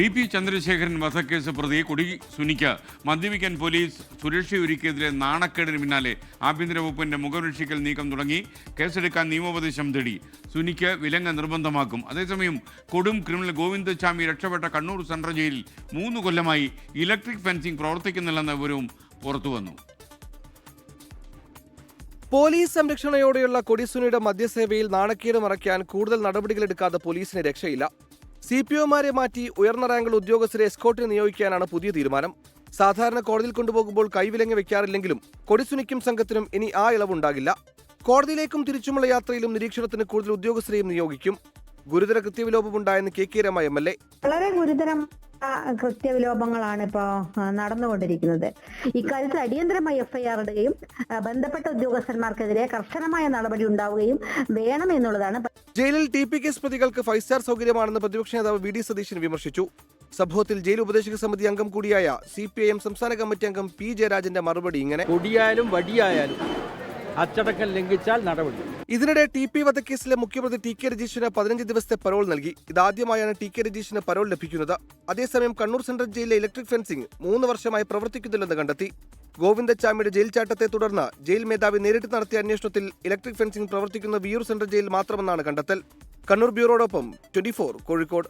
T P Chandrasekharan വധക്കേസ് പ്രതി കൊടി സുനിക്ക് മദ്യപിക്കാൻ police സുരക്ഷയൊരുക്കിയതിലെ നാണക്കേടിന് പിന്നാലെ ആഭ്യന്തര വകുപ്പിന്റെ മുഖരക്ഷിക്കൽ നീക്കം തുടങ്ങി. കേസെടുക്കാൻ നിയമോപദേശം തേടി. സുനിക്ക് വിലങ്ങ് നിർബന്ധമാക്കും. അതേസമയം കൊടും ക്രിമിനൽ ഗോവിന്ദസ്വാമി രക്ഷപ്പെട്ട കണ്ണൂർ സെൻട്രൽ ജയിലിൽ മൂന്ന് കൊല്ലമായി ഇലക്ട്രിക് ഫെൻസിംഗ് പ്രവർത്തിക്കുന്നില്ലെന്ന വിവരവും പുറത്തുവന്നു പോലീസ് സംരക്ഷണയോടെയുള്ള കൊടിസുനിയുടെ മദ്യസേവയിൽ നാണക്കേട് മറയ്ക്കാൻ കൂടുതൽ നടപടികളെടുക്കാതെ പോലീസിന് രക്ഷയില്ല. സി പി ഒമാരെ മാറ്റി ഉയർന്ന റാങ്കിൽ ഉദ്യോഗസ്ഥരെ എസ്കോട്ടിന് നിയോഗിക്കാനാണ് പുതിയ തീരുമാനം. സാധാരണ കോടതിയിൽ കൊണ്ടുപോകുമ്പോൾ കൈവിലങ്ങ് വെക്കാറില്ലെങ്കിലും കൊടിസുനിക്കും സംഘത്തിനും ഇനി ആ ഇളവുണ്ടാകില്ല. കോടതിയിലേക്കും തിരിച്ചുമുള്ള യാത്രയിലും നിരീക്ഷണത്തിന് കൂടുതൽ ഉദ്യോഗസ്ഥരെയും നിയോഗിക്കും. ഗുരുതര കൃത്യവിലോപമുണ്ടായെന്ന് K K Rema M L A. വളരെ ഗുരുതരം കൃത്യവിലോപങ്ങളാണ് ഇപ്പോ നടന്നുകൊണ്ടിരിക്കുന്നത്. ഇക്കാര്യത്തിൽ അടിയന്തരമായി എഫ്ഐആർ ഇടുകയും ബന്ധപ്പെട്ട ഉദ്യോഗസ്ഥന്മാർക്കെതിരെ കർശനമായ നടപടി ഉണ്ടാവുകയും വേണം എന്നുള്ളതാണ് ജയിലിൽ ടി പി കേസ് പ്രതികൾക്ക് ഫൈവ് സ്റ്റാർ സൗകര്യമാണെന്ന് പ്രതിപക്ഷ നേതാവ് വി ഡി സതീശൻ വിമർശിച്ചു. സംഭവത്തിൽ ജയിൽ ഉപദേശക സമിതി അംഗം കൂടിയായ സി പി ഐ എം സംസ്ഥാന കമ്മിറ്റി അംഗം പി ജയരാജന്റെ മറുപടി ഇങ്ങനെ. കൊടിയായാലും വടിയായാലും അച്ചടക്കം ലംഘിച്ചാൽ നടപടി. ഇതിനിടെ ടി പി വധക്കേസിലെ മുഖ്യപ്രതി ടി കെ രജീഷിന് പതിനഞ്ച് ദിവസത്തെ പരോൾ നൽകി. ഇതാദ്യമായാണ് ടി കെ രജീഷിന് പരോൾ ലഭിക്കുന്നത്. അതേസമയം കണ്ണൂർ സെൻട്രൽ ജയിലിലെ ഇലക്ട്രിക് ഫെൻസിംഗ് മൂന്ന് വർഷമായി പ്രവർത്തിക്കുന്നില്ലെന്ന് കണ്ടെത്തി. ഗോവിന്ദച്ചാമിയുടെ ജയിൽ ചാട്ടത്തെ തുടർന്ന് ജയിൽ മേധാവി നേരിട്ട് നടത്തിയ അന്വേഷണത്തിൽ ഇലക്ട്രിക് ഫെൻസിംഗ് പ്രവർത്തിക്കുന്ന വിയൂർ സെൻട്രൽ ജയിൽ മാത്രമെന്നാണ് കണ്ടെത്തൽ. കണ്ണൂർ ബ്യൂറോടൊപ്പം ട്വന്റി കോഴിക്കോട്.